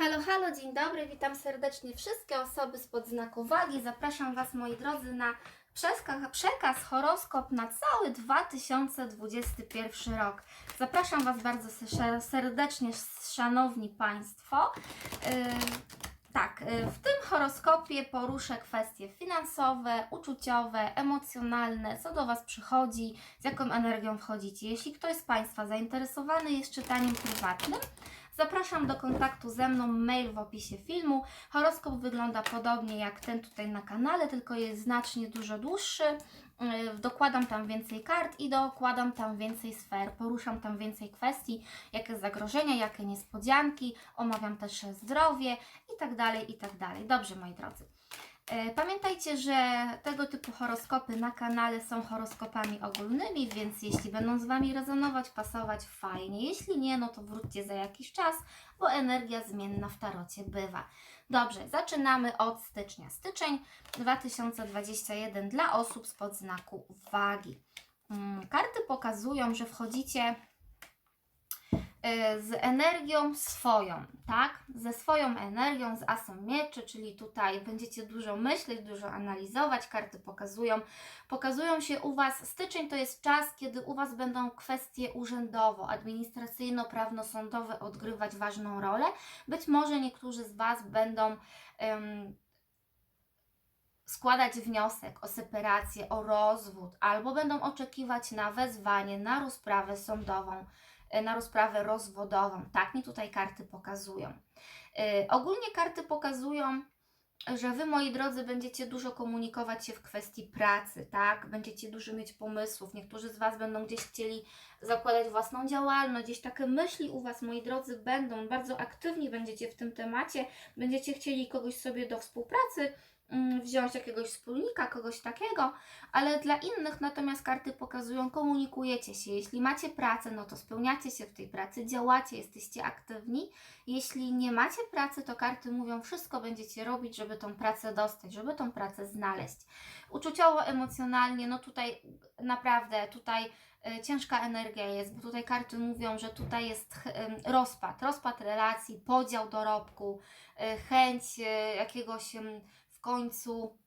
Halo, halo, dzień dobry, witam serdecznie wszystkie osoby spod znaku wagi. Zapraszam Was, moi drodzy, na przekaz horoskop na cały 2021 rok. Zapraszam Was bardzo se- serdecznie, szanowni Państwo. Yy, tak, yy, w tym horoskopie poruszę kwestie finansowe, uczuciowe, emocjonalne, co do Was przychodzi, z jaką energią wchodzicie. Jeśli ktoś z Państwa zainteresowany jest czytaniem prywatnym, Zapraszam do kontaktu ze mną, mail w opisie filmu. Horoskop wygląda podobnie jak ten tutaj na kanale, tylko jest znacznie dużo dłuższy. Yy, Dokładam tam więcej kart i dokładam tam więcej sfer. Poruszam tam więcej kwestii, jakie zagrożenia, jakie niespodzianki, omawiam też zdrowie i tak dalej, i tak. Dobrze, moi drodzy. E, Pamiętajcie, że tego typu horoskopy na kanale są horoskopami ogólnymi, więc jeśli będą z Wami rezonować, pasować, fajnie. Jeśli nie, no to wróćcie za jakiś czas, bo energia zmienna w tarocie bywa. Dobrze, zaczynamy od stycznia. Styczeń 2021 dla osób spod znaku wagi. Mm, Karty pokazują, że wchodzicie z energią swoją, tak? Ze swoją energią, z asem mieczy, czyli tutaj będziecie dużo myśleć, dużo analizować. Karty pokazują, pokazują się u Was. Styczeń to jest czas, kiedy u Was będą kwestie urzędowo, administracyjno-prawno-sądowe odgrywać ważną rolę. Być może niektórzy z Was będą. em, składać wniosek o separację, o rozwód, albo będą oczekiwać na wezwanie, na rozprawę sądową, na rozprawę rozwodową. Tak mi tutaj karty pokazują. E, Ogólnie karty pokazują, że Wy, moi drodzy, będziecie dużo komunikować się w kwestii pracy, tak? Będziecie dużo mieć pomysłów. Niektórzy z Was będą gdzieś chcieli zakładać własną działalność, gdzieś takie myśli u Was, moi drodzy, będą. Bardzo aktywni będziecie w tym temacie. Będziecie chcieli kogoś sobie do współpracy wziąć jakiegoś wspólnika, kogoś takiego, ale dla innych natomiast karty pokazują, komunikujecie się. Jeśli macie pracę, no to spełniacie się w tej pracy, działacie, jesteście aktywni. Jeśli nie macie pracy, to karty mówią, wszystko będziecie robić, żeby tą pracę dostać, żeby tą pracę znaleźć. Uczuciowo, emocjonalnie, no tutaj naprawdę, tutaj e, ciężka energia jest, bo tutaj karty mówią, że tutaj jest rozpad, rozpad relacji, podział dorobku, e, chęć e, jakiegoś w końcu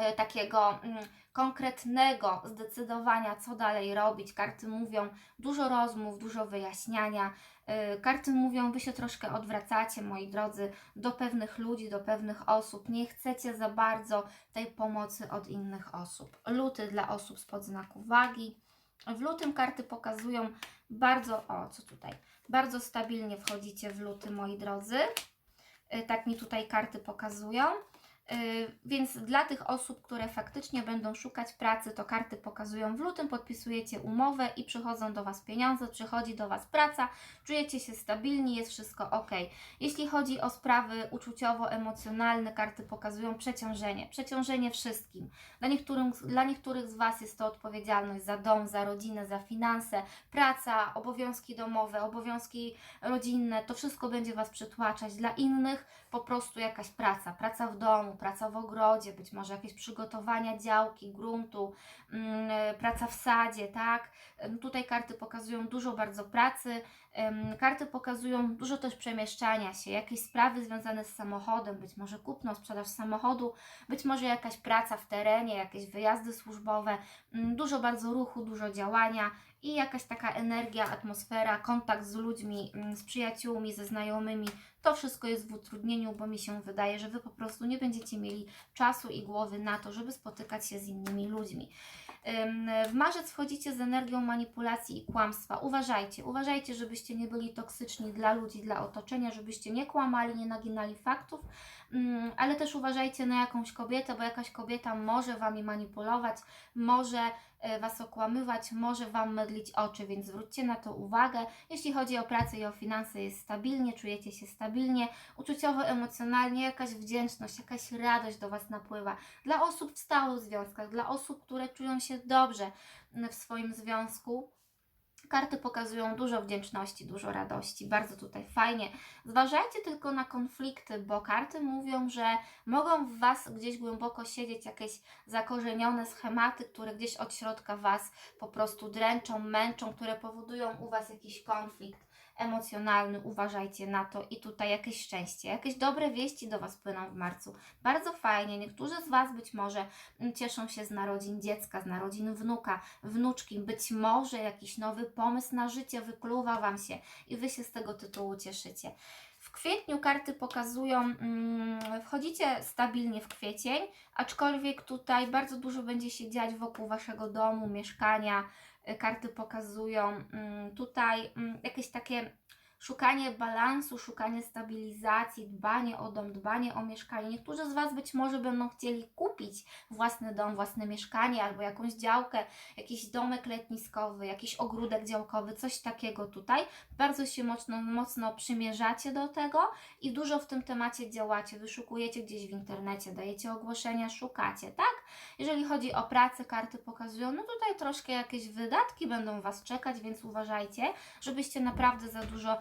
e, takiego mm, konkretnego zdecydowania, co dalej robić. Karty mówią dużo rozmów, dużo wyjaśniania. E, Karty mówią, wy się troszkę odwracacie, moi drodzy, do pewnych ludzi, do pewnych osób. Nie chcecie za bardzo tej pomocy od innych osób. Luty dla osób spod znaku wagi. W lutym karty pokazują bardzo, o co tutaj, bardzo stabilnie wchodzicie w luty, moi drodzy. Y, Tak mi tutaj karty pokazują. Y, Więc dla tych osób, które faktycznie będą szukać pracy, to karty pokazują w lutym, podpisujecie umowę i przychodzą do Was pieniądze, przychodzi do Was praca, czujecie się stabilni, jest wszystko ok. Jeśli chodzi o sprawy uczuciowo-emocjonalne, karty pokazują przeciążenie, przeciążenie wszystkim. Dla niektórych, dla niektórych z Was jest to odpowiedzialność za dom, za rodzinę, za finanse, praca, obowiązki domowe, obowiązki rodzinne, to wszystko będzie Was przytłaczać. Dla innych po prostu jakaś praca, praca w domu, praca w ogrodzie, być może jakieś przygotowania działki, gruntu, mm, praca w sadzie, tak? Em, Tutaj karty pokazują dużo bardzo pracy, karty pokazują dużo też przemieszczania się, jakieś sprawy związane z samochodem, być może kupno, sprzedaż samochodu, być może jakaś praca w terenie, jakieś wyjazdy służbowe, mm, dużo bardzo ruchu, dużo działania i jakaś taka energia, atmosfera, kontakt z ludźmi, mm, z przyjaciółmi, ze znajomymi. To wszystko jest w utrudnieniu, bo mi się wydaje, że Wy po prostu nie będziecie mieli czasu i głowy na to, żeby spotykać się z innymi ludźmi. W marzec wchodzicie z energią manipulacji i kłamstwa. Uważajcie, uważajcie, żebyście nie byli toksyczni dla ludzi, dla otoczenia, żebyście nie kłamali, nie naginali faktów, ale też uważajcie na jakąś kobietę, bo jakaś kobieta może Wami manipulować, może e, Was okłamywać, może Wam mydlić oczy, więc zwróćcie na to uwagę. Jeśli chodzi o pracę i o finanse, jest stabilnie, czujecie się stabilnie, uczuciowo, emocjonalnie, jakaś wdzięczność, jakaś radość do Was napływa. Dla osób w stałych związkach, dla osób, które czują się dobrze w swoim związku, Karty pokazują dużo wdzięczności, dużo radości, bardzo tutaj fajnie. Zważajcie tylko na konflikty, bo karty mówią, że mogą w Was gdzieś głęboko siedzieć jakieś zakorzenione schematy, które gdzieś od środka Was po prostu dręczą, męczą, które powodują u Was jakiś konflikt emocjonalny, uważajcie na to i tutaj jakieś szczęście, jakieś dobre wieści do Was płyną w marcu. Bardzo fajnie, niektórzy z Was być może mm, cieszą się z narodzin dziecka, z narodzin wnuka, wnuczki, być może jakiś nowy pomysł na życie wykluwa Wam się i Wy się z tego tytułu cieszycie. W kwietniu karty pokazują, mm, wchodzicie stabilnie w kwiecień, aczkolwiek tutaj bardzo dużo będzie się dziać wokół Waszego domu, mieszkania. Karty pokazują mm, tutaj mm, jakieś takie szukanie balansu, szukanie stabilizacji, dbanie o dom, dbanie o mieszkanie. Niektórzy z Was być może będą chcieli kupić własny dom, własne mieszkanie albo jakąś działkę, jakiś domek letniskowy, jakiś ogródek działkowy, coś takiego tutaj. Bardzo się mocno, mocno przymierzacie do tego i dużo w tym temacie działacie. Wyszukujecie gdzieś w internecie, dajecie ogłoszenia, szukacie, tak? Jeżeli chodzi o pracę, karty pokazują, no tutaj troszkę jakieś wydatki będą Was czekać, więc uważajcie, żebyście naprawdę za dużo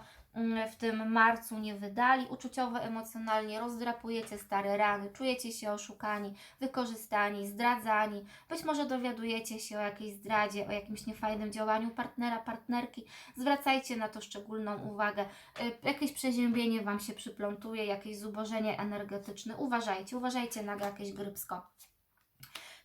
w tym marcu nie wydali. Uczuciowo, emocjonalnie rozdrapujecie stare rany, czujecie się oszukani, wykorzystani, zdradzani. Być może dowiadujecie się o jakiejś zdradzie, o jakimś niefajnym działaniu partnera, partnerki. Zwracajcie na to szczególną uwagę. Y, Jakieś przeziębienie Wam się przyplątuje, jakieś zubożenie energetyczne. Uważajcie, uważajcie na jakieś grypsko.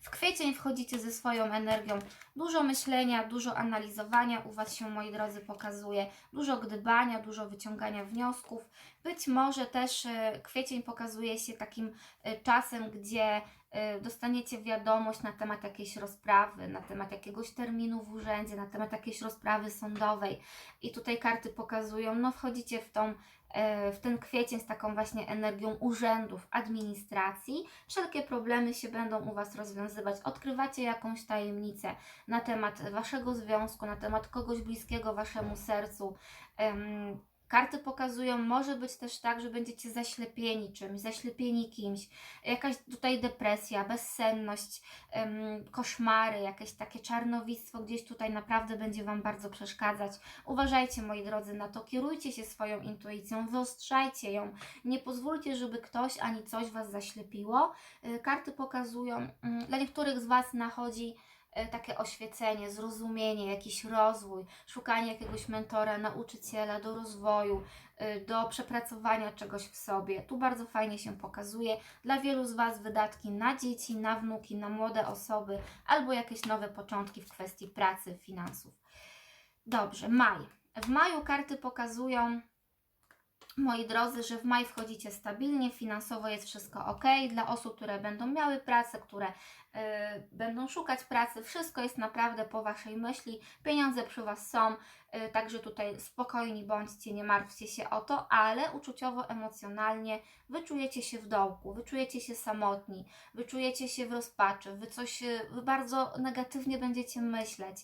W kwiecień wchodzicie ze swoją energią. Dużo myślenia, dużo analizowania u Was się, moi drodzy, pokazuje. Dużo gdybania, dużo wyciągania wniosków. Być może też e, kwiecień pokazuje się takim e, czasem, gdzie e, dostaniecie wiadomość na temat jakiejś rozprawy, na temat jakiegoś terminu w urzędzie, na temat jakiejś rozprawy sądowej. I tutaj karty pokazują, no wchodzicie w tą w ten kwiecień z taką właśnie energią urzędów, administracji. Wszelkie problemy się będą u Was rozwiązywać. Odkrywacie jakąś tajemnicę na temat Waszego związku, na temat kogoś bliskiego Waszemu sercu. Karty pokazują, może być też tak, że będziecie zaślepieni czymś, zaślepieni kimś, jakaś tutaj depresja, bezsenność, koszmary, jakieś takie czarnowictwo gdzieś tutaj naprawdę będzie Wam bardzo przeszkadzać. Uważajcie, moi drodzy, na to, kierujcie się swoją intuicją, wyostrzajcie ją, nie pozwólcie, żeby ktoś ani coś Was zaślepiło. Y, Karty pokazują, mm, dla niektórych z Was nachodzi takie oświecenie, zrozumienie, jakiś rozwój, szukanie jakiegoś mentora, nauczyciela do rozwoju, y, do przepracowania czegoś w sobie. Tu bardzo fajnie się pokazuje. Dla wielu z Was wydatki na dzieci, na wnuki, na młode osoby albo jakieś nowe początki w kwestii pracy, finansów. Dobrze, maj. W maju karty pokazują, moi drodzy, że w maj wchodzicie stabilnie, finansowo jest wszystko ok. Dla osób, które będą miały pracę, które y, będą szukać pracy, wszystko jest naprawdę po Waszej myśli. Pieniądze przy Was są, y, także tutaj spokojni bądźcie, nie martwcie się o to, ale uczuciowo, emocjonalnie wyczujecie się w dołku, wyczujecie się samotni, wyczujecie się w rozpaczy, wy coś, y, wy bardzo negatywnie będziecie myśleć.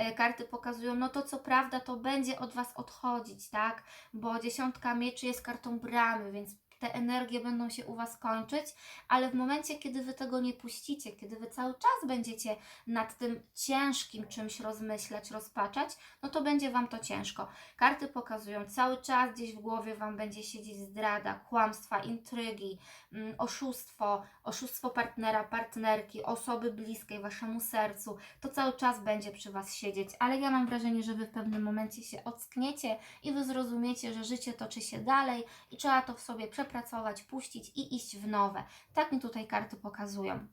E, Karty pokazują, no to co prawda to będzie od Was odchodzić, tak? Bo dziesiątka mieczy jest kartą bramy, więc te energie będą się u Was kończyć, ale w momencie, kiedy Wy tego nie puścicie, kiedy Wy cały czas będziecie nad tym ciężkim czymś rozmyślać, rozpaczać, no to będzie Wam to ciężko. Karty pokazują, cały czas gdzieś w głowie Wam będzie siedzieć zdrada, kłamstwa, intrygi, mm, oszustwo, oszustwo partnera, partnerki, osoby bliskiej Waszemu sercu. To cały czas będzie przy Was siedzieć, ale ja mam wrażenie, że Wy w pewnym momencie się ockniecie i Wy zrozumiecie, że życie toczy się dalej i trzeba to w sobie przepracować, puścić i iść w nowe. Tak mi tutaj karty pokazują.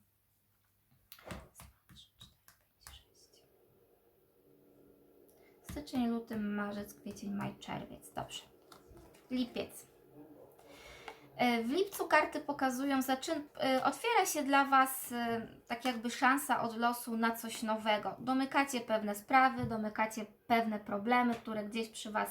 Styczeń, luty, marzec, kwiecień, maj, czerwiec. Dobrze. Lipiec. E, W lipcu karty pokazują, zaczyn- e, otwiera się dla Was e, tak jakby szansa od losu na coś nowego. Domykacie pewne sprawy, domykacie pewne problemy, które gdzieś przy Was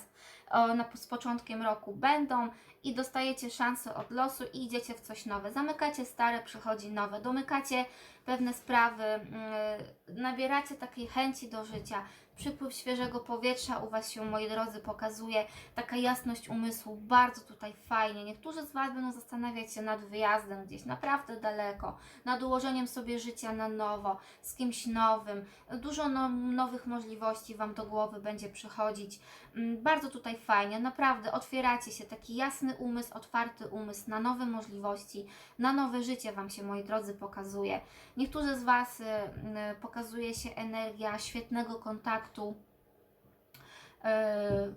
o, na, z początkiem roku będą i dostajecie szansę od losu i idziecie w coś nowe. Zamykacie stare, przychodzi nowe. Domykacie pewne sprawy, mm, nabieracie takiej chęci do życia. Przypływ świeżego powietrza u Was się, moi drodzy, pokazuje. Taka jasność umysłu, bardzo tutaj fajnie. Niektórzy z Was będą zastanawiać się nad wyjazdem gdzieś naprawdę daleko, nad ułożeniem sobie życia na nowo, z kimś nowym. Dużo no, nowych możliwości Wam do głowy będzie przychodzić. Mm, Bardzo tutaj fajnie, naprawdę otwieracie się, taki jasny umysł, otwarty umysł na nowe możliwości, na nowe życie Wam się, moi drodzy, pokazuje. Niektórzy z Was y, y, pokazuje się energia świetnego kontaktu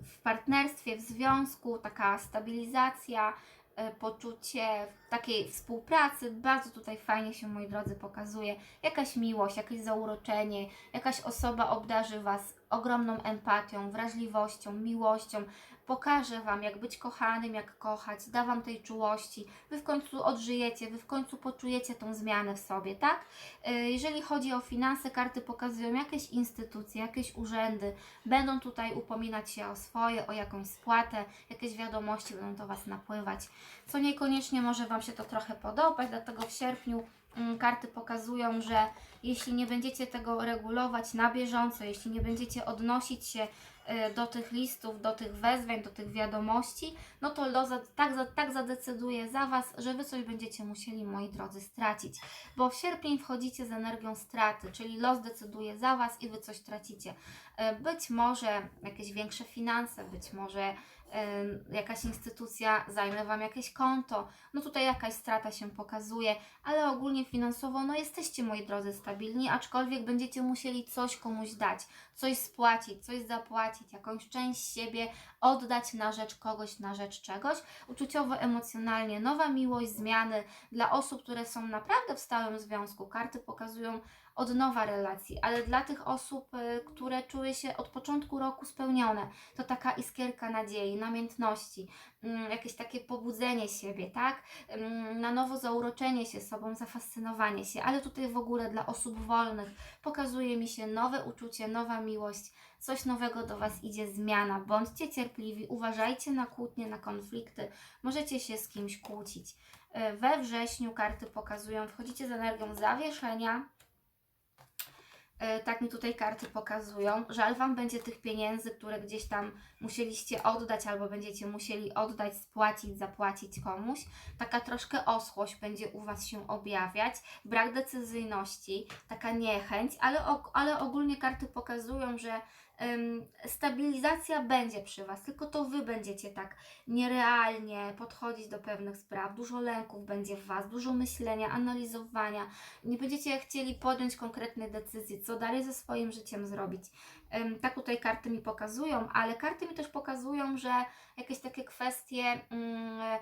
w partnerstwie, w związku, taka stabilizacja, poczucie takiej współpracy. Bardzo tutaj fajnie się, moi drodzy, pokazuje. Jakaś miłość, jakieś zauroczenie, jakaś osoba obdarzy Was ogromną empatią, wrażliwością, miłością, pokaże Wam, jak być kochanym, jak kochać, da Wam tej czułości. Wy w końcu odżyjecie, Wy w końcu poczujecie tą zmianę w sobie, tak? Y, Jeżeli chodzi o finanse, karty pokazują jakieś instytucje, jakieś urzędy, będą tutaj upominać się o swoje, o jakąś spłatę, jakieś wiadomości będą do Was napływać, co niekoniecznie może Wam się to trochę podobać, dlatego w sierpniu karty pokazują, że jeśli nie będziecie tego regulować na bieżąco, jeśli nie będziecie odnosić się y, do tych listów, do tych wezwań, do tych wiadomości, no to los tak, tak zadecyduje za Was, że Wy coś będziecie musieli, moi drodzy, stracić. Bo w sierpień wchodzicie z energią straty, czyli los decyduje za Was i Wy coś tracicie. Y, Być może jakieś większe finanse, być może jakaś instytucja zajmie Wam jakieś konto, no tutaj jakaś strata się pokazuje, ale ogólnie finansowo, no jesteście, moi drodzy, stabilni, aczkolwiek będziecie musieli coś komuś dać, coś spłacić, coś zapłacić, jakąś część siebie oddać na rzecz kogoś, na rzecz czegoś. Uczuciowo, emocjonalnie, nowa miłość, zmiany dla osób, które są naprawdę w stałym związku. Karty pokazują od nowa relacji, ale dla tych osób, y, które czuły się od początku roku spełnione, to taka iskierka nadziei, namiętności, mm, jakieś takie pobudzenie siebie, tak? Ym, Na nowo zauroczenie się sobą, zafascynowanie się, ale tutaj w ogóle dla osób wolnych pokazuje mi się nowe uczucie, nowa miłość, coś nowego do Was idzie, zmiana. Bądźcie cierpliwi, uważajcie na kłótnie, na konflikty, możecie się z kimś kłócić. Y, We wrześniu karty pokazują, wchodzicie z energią zawieszenia, tak mi tutaj karty pokazują. Żal Wam będzie tych pieniędzy, które gdzieś tam musieliście oddać albo będziecie musieli oddać, spłacić, zapłacić komuś. Taka troszkę oschłość będzie u Was się objawiać, brak decyzyjności, taka niechęć, ale, ale ogólnie karty pokazują, że stabilizacja będzie przy Was, tylko to Wy będziecie tak nierealnie podchodzić do pewnych spraw. Dużo lęków będzie w Was, dużo myślenia, analizowania. Nie będziecie chcieli podjąć konkretnej decyzji, co dalej ze swoim życiem zrobić. Tak tutaj karty mi pokazują, ale karty mi też pokazują, że jakieś takie kwestie mm,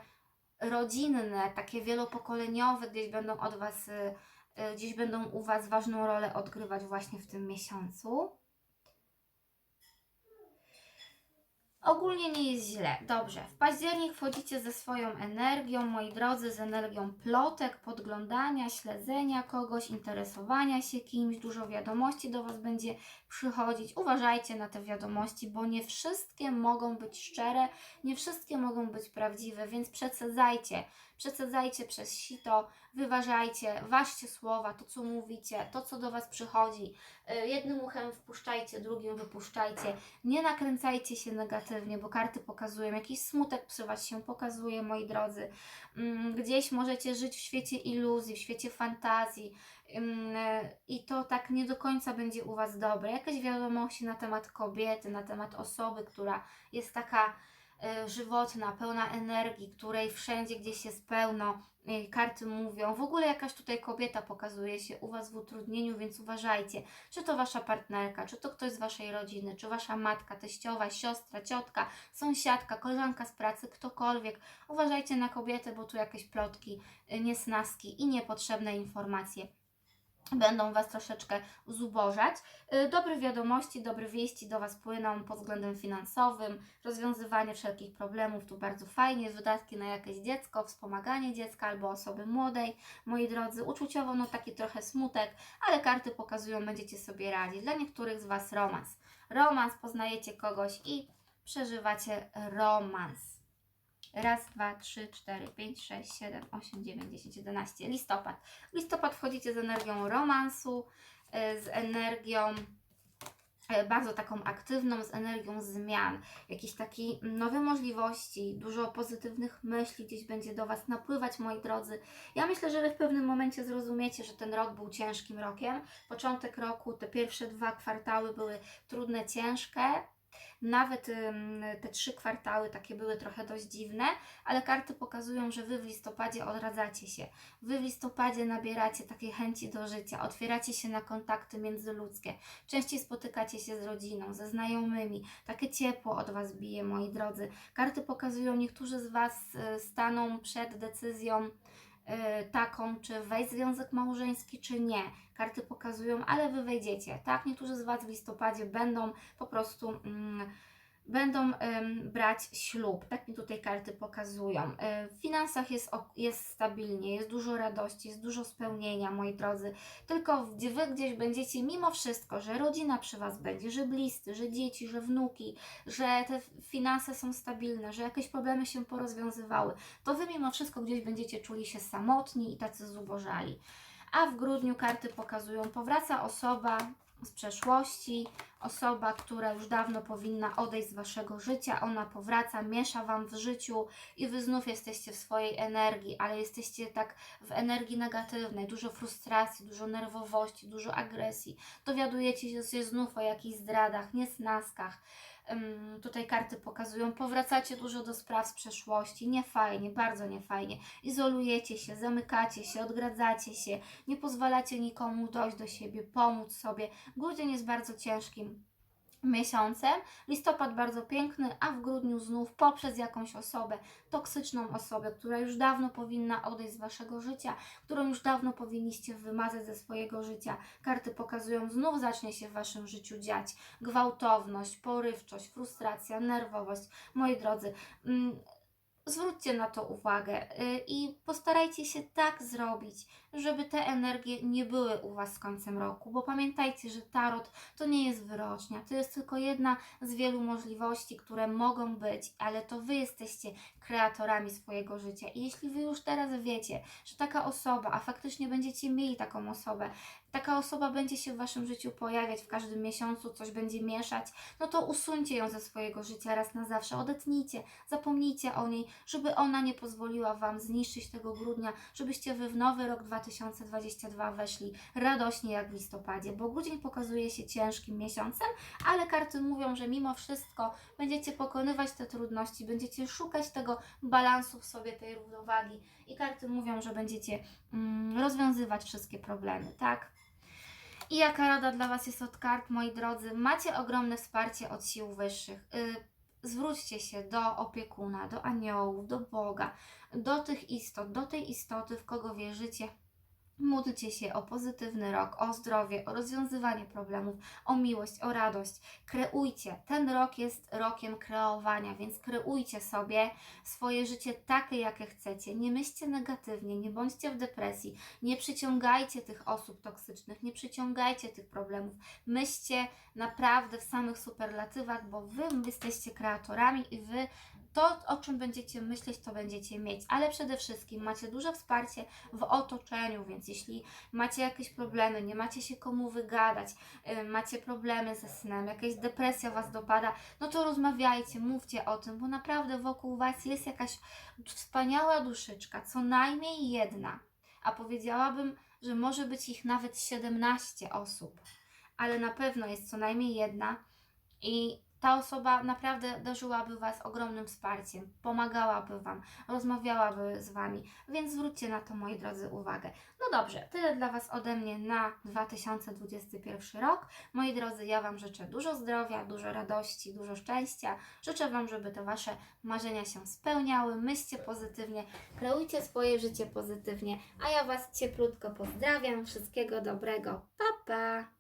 rodzinne, takie wielopokoleniowe gdzieś będą od Was, y, y, gdzieś będą u Was ważną rolę odgrywać właśnie w tym miesiącu. Ogólnie nie jest źle. Dobrze. W październik wchodzicie ze swoją energią, moi drodzy, z energią plotek, podglądania, śledzenia kogoś, interesowania się kimś, dużo wiadomości do Was będzie przychodzić. Uważajcie na te wiadomości, bo nie wszystkie mogą być szczere, nie wszystkie mogą być prawdziwe, więc przecedzajcie. Przecedzajcie przez sito, wyważajcie, ważcie słowa, to co mówicie, to co do Was przychodzi. Y, Jednym uchem wpuszczajcie, drugim wypuszczajcie. Nie nakręcajcie się negatywnie, bo karty pokazują, jakiś smutek Was się pokazuje, moi drodzy. Mm, Gdzieś możecie żyć w świecie iluzji, w świecie fantazji e, i to tak nie do końca będzie u Was dobre. Jakieś wiadomości na temat kobiety, na temat osoby, która jest taka żywotna, pełna energii, której wszędzie gdzieś jest pełno. e, Karty mówią, w ogóle jakaś tutaj kobieta pokazuje się u Was w utrudnieniu, więc uważajcie, czy to Wasza partnerka, czy to ktoś z Waszej rodziny, czy Wasza matka, teściowa, siostra, ciotka, sąsiadka, koleżanka z pracy, ktokolwiek. Uważajcie na kobietę, bo tu jakieś plotki, y, niesnaski i niepotrzebne informacje będą Was troszeczkę zubożać. Y, Dobre wiadomości, dobre wieści do Was płyną pod względem finansowym, rozwiązywanie wszelkich problemów, tu bardzo fajnie, wydatki na jakieś dziecko, wspomaganie dziecka albo osoby młodej, moi drodzy, uczuciowo no taki trochę smutek, ale karty pokazują, będziecie sobie radzić. Dla niektórych z Was romans. Romans, poznajecie kogoś i przeżywacie romans. Raz, dwa, trzy, cztery, pięć, sześć, siedem, osiem, dziewięć, dziesięć, jedenaście. Listopad. W listopad wchodzicie z energią romansu, y, z energią y, bardzo taką aktywną, z energią zmian, jakieś takie nowe możliwości, dużo pozytywnych myśli gdzieś będzie do Was napływać, moi drodzy. Ja myślę, że Wy w pewnym momencie zrozumiecie, że ten rok był ciężkim rokiem. Początek roku, te pierwsze dwa kwartały były trudne, ciężkie, Nawet te trzy kwartały takie były trochę dość dziwne, ale karty pokazują, że Wy w listopadzie odradzacie się. Wy w listopadzie nabieracie takiej chęci do życia, otwieracie się na kontakty międzyludzkie, częściej spotykacie się z rodziną, ze znajomymi. Takie ciepło od Was bije, moi drodzy. Karty pokazują, niektórzy z Was y, staną przed decyzją taką, czy wejść w związek małżeński, czy nie. Karty pokazują, ale Wy wejdziecie, tak? Niektórzy z Was w listopadzie będą po prostu... Mm, będą brać ślub. Tak mi tutaj karty pokazują. E, W finansach jest, jest stabilnie, jest dużo radości, jest dużo spełnienia, moi drodzy. Tylko wy gdzieś będziecie, mimo wszystko, że rodzina przy was będzie, że bliscy, że dzieci, że wnuki, że te finanse są stabilne, że jakieś problemy się porozwiązywały, to wy mimo wszystko gdzieś będziecie czuli się samotni i tacy zubożali. A w grudniu karty pokazują, powraca osoba z przeszłości, osoba, która już dawno powinna odejść z waszego życia, ona powraca, miesza wam w życiu i wy znów jesteście w swojej energii, ale jesteście tak w energii negatywnej, dużo frustracji, dużo nerwowości, dużo agresji. Dowiadujecie się znów o jakichś zdradach, niesnaskach. Tutaj karty pokazują, powracacie dużo do spraw z przeszłości, niefajnie, bardzo niefajnie. Izolujecie się, zamykacie się, odgradzacie się, nie pozwalacie nikomu dojść do siebie, pomóc sobie. Grudzień jest bardzo ciężkim miesiącem, listopad bardzo piękny, a w grudniu znów poprzez jakąś osobę, toksyczną osobę, która już dawno powinna odejść z waszego życia, którą już dawno powinniście wymazać ze swojego życia. Karty pokazują, znów zacznie się w waszym życiu dziać gwałtowność, porywczość, frustracja, nerwowość. Moi drodzy, mm, zwróćcie na to uwagę y, i postarajcie się tak zrobić, żeby te energie nie były u Was z końcem roku, bo pamiętajcie, że tarot to nie jest wyrocznia, to jest tylko jedna z wielu możliwości, które mogą być, ale to Wy jesteście kreatorami swojego życia. I jeśli Wy już teraz wiecie, że taka osoba, a faktycznie będziecie mieli taką osobę, taka osoba będzie się w Waszym życiu pojawiać w każdym miesiącu, coś będzie mieszać, no to usuńcie ją ze swojego życia raz na zawsze, odetnijcie, zapomnijcie o niej, żeby ona nie pozwoliła Wam zniszczyć tego grudnia, żebyście Wy w nowy rok 2022 weszli radośnie jak w listopadzie, bo grudzień pokazuje się ciężkim miesiącem, ale karty mówią, że mimo wszystko będziecie pokonywać te trudności, będziecie szukać tego balansu w sobie, tej równowagi i karty mówią, że będziecie mm, rozwiązywać wszystkie problemy, tak? I jaka rada dla Was jest od kart, moi drodzy? Macie ogromne wsparcie od sił wyższych. Y, zwróćcie się do opiekuna, do aniołów, do Boga, do tych istot, do tej istoty, w kogo wierzycie. Módlcie się o pozytywny rok, o zdrowie, o rozwiązywanie problemów, o miłość, o radość. Kreujcie. Ten rok jest rokiem kreowania, więc kreujcie sobie swoje życie takie, jakie chcecie. Nie myślcie negatywnie, nie bądźcie w depresji, nie przyciągajcie tych osób toksycznych, nie przyciągajcie tych problemów. Myślcie naprawdę w samych superlatywach, bo Wy jesteście kreatorami i Wy to, o czym będziecie myśleć, to będziecie mieć. Ale przede wszystkim macie duże wsparcie w otoczeniu, więc jeśli macie jakieś problemy, nie macie się komu wygadać, y, macie problemy ze snem, jakaś depresja Was dopada, no to rozmawiajcie, mówcie o tym, bo naprawdę wokół Was jest jakaś wspaniała duszyczka, co najmniej jedna. A powiedziałabym, że może być ich nawet 17 osób, ale na pewno jest co najmniej jedna i ta osoba naprawdę darzyłaby Was ogromnym wsparciem, pomagałaby Wam, rozmawiałaby z Wami, więc zwróćcie na to, moi drodzy, uwagę. No dobrze, tyle dla Was ode mnie na 2021 rok. Moi drodzy, ja Wam życzę dużo zdrowia, dużo radości, dużo szczęścia. Życzę Wam, żeby te Wasze marzenia się spełniały. Myślcie pozytywnie, kreujcie swoje życie pozytywnie, a ja Was cieplutko pozdrawiam. Wszystkiego dobrego. Pa, pa!